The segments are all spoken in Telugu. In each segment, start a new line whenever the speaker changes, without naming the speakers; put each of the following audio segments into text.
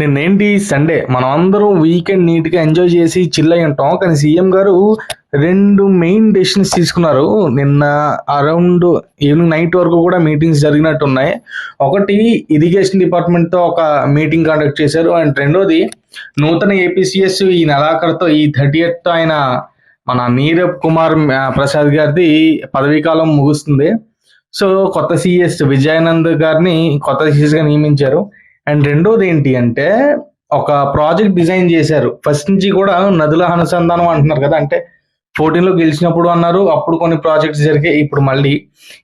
నిన్నేంటి సండే మనం అందరం వీకెండ్ నీట్గా ఎంజాయ్ చేసి చిల్ అయి ఉంటాం. కానీ సీఎం గారు రెండు మెయిన్ డెసిషన్స్ తీసుకున్నారు. నిన్న అరౌండ్ ఈవినింగ్ నైట్ వరకు కూడా మీటింగ్స్ జరిగినట్టు ఉన్నాయి ఒకటి ఇరిగేషన్ డిపార్ట్మెంట్తో ఒక మీటింగ్ కండక్ట్ చేశారు. అండ్ రెండోది నూతన ఏపీసీఎస్ ఈ నెలాఖరుతో ఈ థర్టీ తో ఆయన మన నీరబ్ కుమార్ ప్రసాద్ గారిది పదవీ కాలం ముగుస్తుంది. సో కొత్త సిఎస్ విజయానంద్ గారిని కొత్త సిఎస్గా నియమించారు. అండ్ రెండోది ఏంటి అంటే ఒక ప్రాజెక్ట్ డిజైన్ చేశారు. ఫస్ట్ నుంచి కూడా నదుల అనుసంధానం అంటున్నారు కదా అంటే 14 లో గెలిచినప్పుడు అన్నారు అప్పుడు కొన్ని ప్రాజెక్ట్స్ జరిగాయి ఇప్పుడు మళ్ళీ.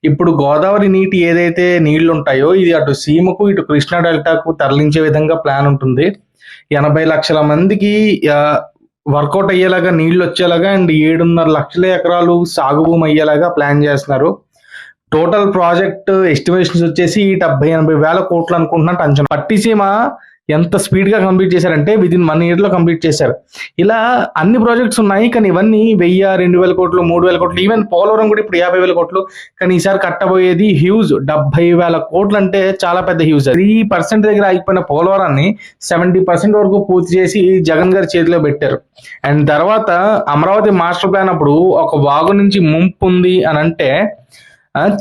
ఇప్పుడు గోదావరి నీటి ఏదైతే నీళ్ళు ఉంటాయో ఇది అటు సీమకు ఇటు కృష్ణా డెల్టాకు తరలించే విధంగా ప్లాన్ ఉంటుంది. ఎనభై లక్షల మందికి వర్కౌట్ అయ్యేలాగా నీళ్ళు వచ్చేలాగా అండ్ ఏడున్నర లక్షల ఎకరాలు సాగు భూమి అయ్యేలాగా ప్లాన్ చేస్తున్నారు. టోటల్ ప్రాజెక్ట్ ఎస్టిమేషన్స్ వచ్చేసి డెబ్బై ఎనభై వేల కోట్లు అనుకుంటున్నట్టు అంచనా పట్టిసీమ ఎంత స్పీడ్గా కంప్లీట్ చేశారంటే విద్ ఇన్ వన్ ఇయర్లో కంప్లీట్ చేశారు. ఇలా అన్ని ప్రాజెక్ట్స్ ఉన్నాయి కానీ ఇవన్నీ వెయ్యి రెండు వేల కోట్లు మూడు వేల కోట్లు ఈవెన్ పోలవరం కూడా ఇప్పుడు యాభై వేల కోట్లు కానీ ఈసారి కట్టబోయేది హ్యూజ్. డెబ్బై వేల కోట్లు అంటే చాలా పెద్ద హ్యూజ్. త్రీ పర్సెంట్ దగ్గర ఆగిపోయిన పోలవరాన్ని సెవెంటీ పర్సెంట్ వరకు పూర్తి చేసి జగన్ గారి చేతిలో పెట్టారు. అండ్ తర్వాత అమరావతి మాస్టర్ ప్లాన్ అప్పుడు ఒక వాగు నుంచి ముంపు ఉంది అని అంటే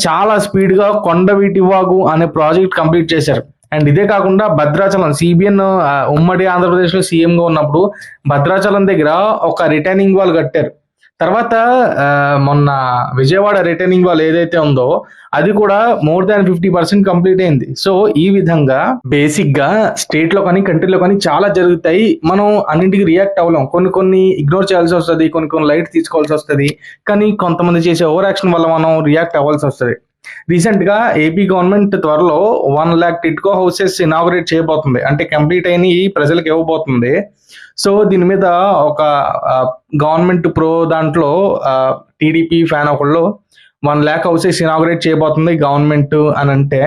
చాలా స్పీడ్గా కొండవీటి వాగు అనే ప్రాజెక్ట్ కంప్లీట్ చేశారు. అండ్ ఇదే కాకుండా భద్రాచలం సిబిఎన్ ఉమ్మడి ఆంధ్రప్రదేశ్లో సీఎం గా ఉన్నప్పుడు భద్రాచలం దగ్గర ఒక రిటర్నింగ్ వాల్ కట్టారు. తర్వాత మొన్న విజయవాడ రిటర్నింగ్ వాళ్ళు ఏదైతే ఉందో అది కూడా more than fifty percent complete అయింది. సో ఈ విధంగా బేసిక్గా స్టేట్లో కానీ కంట్రీలో కానీ చాలా జరుగుతాయి. మనం అన్నింటికి రియాక్ట్ అవ్వలేం. కొన్ని కొన్ని ఇగ్నోర్ చేయాల్సి వస్తుంది కొన్ని కొన్ని లైట్ తీసుకోవాల్సి వస్తుంది. కానీ కొంతమంది చేసే ఓవర్ యాక్షన్ వల్ల మనం రియాక్ట్ అవ్వాల్సి వస్తుంది. రీసెంట్గా ఏపీ గవర్నమెంట్ త్వరలో one lakh TIDCO houses inaugurate చేయబోతుంది. అంటే కంప్లీట్ అయిన ప్రజలకు ఇవ్వబోతుంది. సో దీని మీద ఒక గవర్నమెంట్ ప్రో దాంట్లో టీడీపీ ఫ్యాన్ ఒకళ్ళు వన్ ల్యాక్ హౌసెస్ ఇనాగరేట్ చేయబోతుంది గవర్నమెంట్ అని అంటే.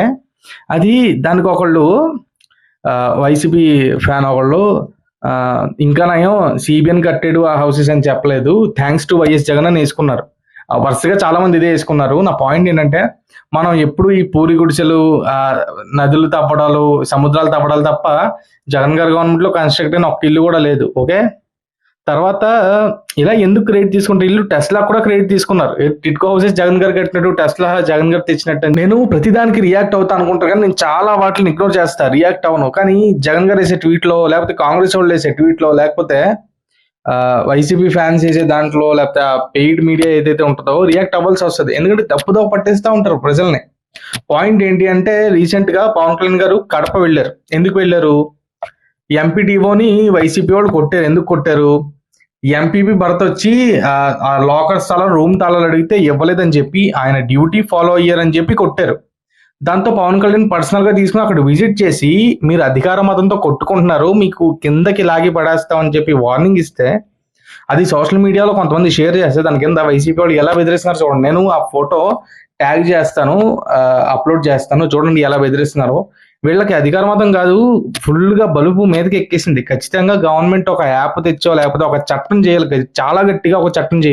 అది దానికి ఒకళ్ళు వైసీపీ ఫ్యాన్ ఒకళ్ళు ఇంకా నయం సిబిఎన్ కట్టాడు ఆ హౌసెస్ అని చెప్పలేదు. థ్యాంక్స్ టు వైఎస్ జగన్ అని వేసుకున్నారు. వరుసగా చాలా మంది ఇదే వేసుకున్నారు. నా పాయింట్ ఏంటంటే మనం ఎప్పుడు ఈ పూరి గుడిసెలు నదులు తప్పడాలు సముద్రాలు తప్పడాలు తప్ప జగన్ గారి గవర్నమెంట్లో కన్స్ట్రక్ట్ అయిన ఒక్క ఇల్లు కూడా లేదు ఓకే? తర్వాత ఇలా ఎందుకు క్రెడిట్ తీసుకుంటే ఇల్లు టెస్లా కూడా క్రెడిట్ తీసుకున్నారు. టిట్కో హౌసెస్ జగన్ గారు కట్టినట్టు టెస్లా జగన్ గారు తెచ్చినట్టు నేను ప్రతిదానికి రియాక్ట్ అవుతా అనుకుంటారు కానీ నేను చాలా వాటిని ఇగ్నోర్ చేస్తాను రియాక్ట్ అవ్వను. కానీ జగన్ గారు వేసే ట్వీట్లో లేకపోతే కాంగ్రెస్ వాళ్ళు వేసే ట్వీట్లో లేకపోతే వైసీపీ ఫ్యాన్స్ చేసే దాంట్లో లేకపోతే ఆ పెయిడ్ మీడియా ఏదైతే ఉంటుందో రియాక్ట్ అవ్వాల్సి వస్తుంది. ఎందుకంటే తప్పుదో పట్టేస్తా ఉంటారు ప్రజల్ని. పాయింట్ ఏంటి అంటే రీసెంట్గా పవన్ కళ్యాణ్ గారు కడప వెళ్ళారు. ఎందుకు వెళ్ళారు? ఎంపీటీఓని వైసీపీ వాళ్ళు కొట్టారు. ఎందుకు కొట్టారు? ఎంపీపీ భర్త వచ్చి ఆ, లాకర్ స్థలం రూమ్ తాళాలు అడిగితే ఇవ్వలేదని చెప్పి ఆయన డ్యూటీ ఫాలో అయ్యారని చెప్పి కొట్టారు. దాంతో పవన్ కళ్యాణ్ పర్సనల్గా తీసుకుని అక్కడ విజిట్ చేసి మీరు అధికార మతంతో కొట్టుకుంటున్నారు మీకు కిందకి లాగి పడేస్తామని చెప్పి వార్నింగ్ ఇస్తే అది సోషల్ మీడియాలో కొంతమంది షేర్ చేస్తే దాని కింద వైసీపీ వాళ్ళు ఎలా బెదిరిస్తున్నారు చూడండి. నేను ఆ ఫోటో ట్యాగ్ చేస్తాను అప్లోడ్ చేస్తాను. చూడండి ఎలా బెదిరిస్తున్నారో. వీళ్ళకి అధికార మతం కాదు ఫుల్గా బలుపు మీదకి ఎక్కేసింది. ఖచ్చితంగా గవర్నమెంట్ ఒక యాప్ తెచ్చో లేకపోతే ఒక చట్టం చేయాలి. చాలా గట్టిగా ఒక చట్టం చేయాలి.